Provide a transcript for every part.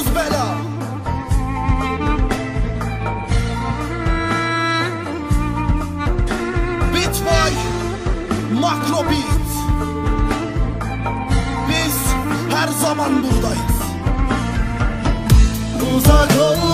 başımız bela. Bitboy Makro Beat. Biz her zaman buradayız. Uzak olmak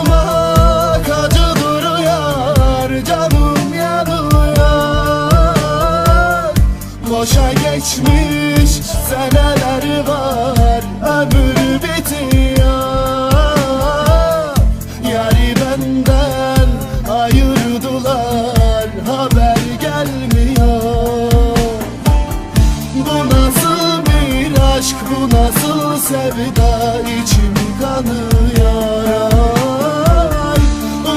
sevda içim kanıyor Ay,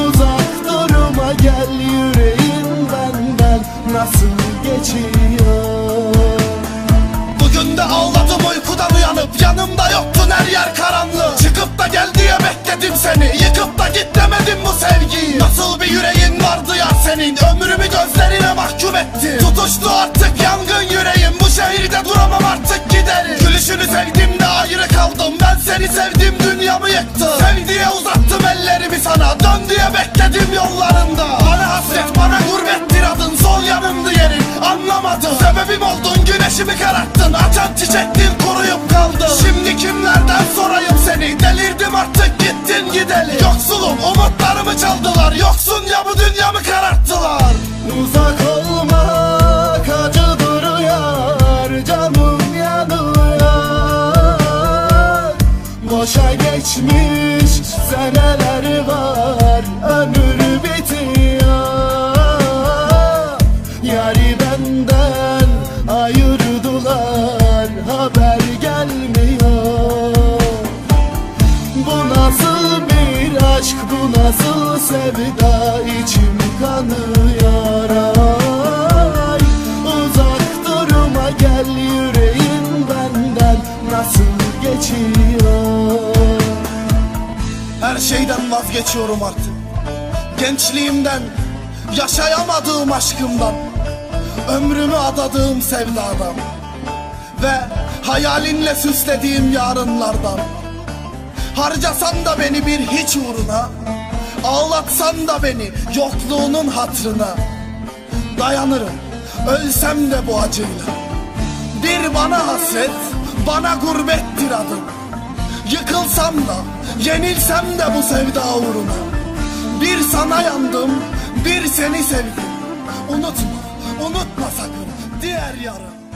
Uzak durma gel yüreğin benden nasıl geçiyor? Bugün de ağladım uykudan uyanıp Yanımda yoktun her yer karanlık. Çıkıp da gel diye bekledim seni Yıkıp da git demedim bu sevgiyi. Nasıl bir yüreğin vardı ya senin Ömrümü gözlerine mahkum etti Tutuştu artık seni sevdim dünyamı yıktı Sev diye uzattım ellerimi sana. Dön diye bekledim yollarında. Bana hasret bana gurbettir adın Sol yanımdı yerin anlamadım Sebebim oldun güneşimi kararttın. Açan çiçektin kuruyup kaldı Şimdi kimlerden sorayım seni? Delirdim artık gittin gideli. Yoksulum Geçmiş seneler var Ömür bitiyor. Yari benden ayırdılar Haber gelmiyor. Bu nasıl bir aşk bu nasıl sevda içim kanıyor. Ay Uzak durma gel yüreğin benden nasıl geçiyor Her şeyden vazgeçiyorum artık. Gençliğimden Yaşayamadığım aşkımdan Ömrümü adadığım sevdadan Ve hayalinle süslediğim yarınlardan. Harcasan da beni bir hiç uğruna Ağlatsan da beni yokluğunun hatrına. Dayanırım ölsem de bu acıyla. Bir bana hasret bana gurbettir adım Yıkılsam da yenilsem de bu sevda uğruna. Bir sana yandım bir seni sevdim. Unutma unutma sakın diğer yarım